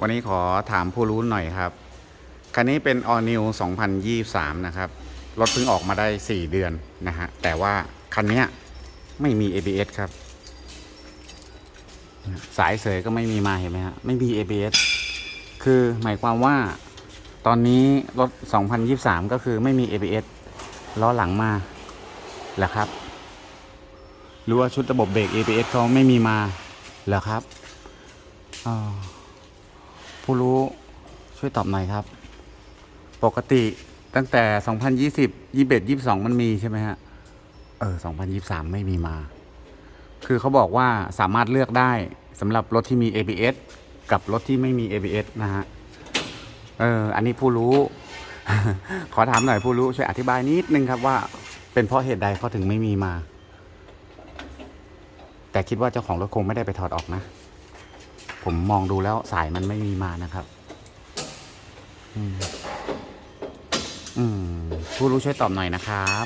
วันนี้ขอถามผู้รู้หน่อยครับ คันนี้เป็น All New 2023 นะครับ รถเพิ่งออกมาได้ 4 เดือนนะฮะ แต่ว่าคันนี้ไม่มี ABS ครับ สายเสยก็ไม่มีมาเห็นไหมฮะ ไม่มี ABS คือหมายความว่าตอนนี้รถ 2023 ก็คือไม่มี ABS ล้อหลังมาเหรอครับหรือว่าชุดระบบเบรก ABS เขาไม่มีมาเหรอครับอ่า ผู้รู้ช่วยตอบหน่อยครับ ปกติตั้งแต่ 2020 21 22 มันมีใช่ไหมฮะ เออ 2023 ไม่มีมา คือเขาบอกว่าสามารถเลือกได้สำหรับรถที่มี ABS กับรถที่ไม่มี ABS นะฮะ เออ อันนี้ผู้รู้ ขอถามหน่อยผู้รู้ช่วยอธิบายนิดนึงครับว่า เป็นเพราะเหตุใดเขาถึงไม่มีมา แต่คิดว่าเจ้าของรถคงไม่ได้ไปถอดออกนะ ผมมองดูแล้วสายมันไม่มีมานะครับ อืมอืมผู้รู้ช่วยตอบหน่อยนะครับ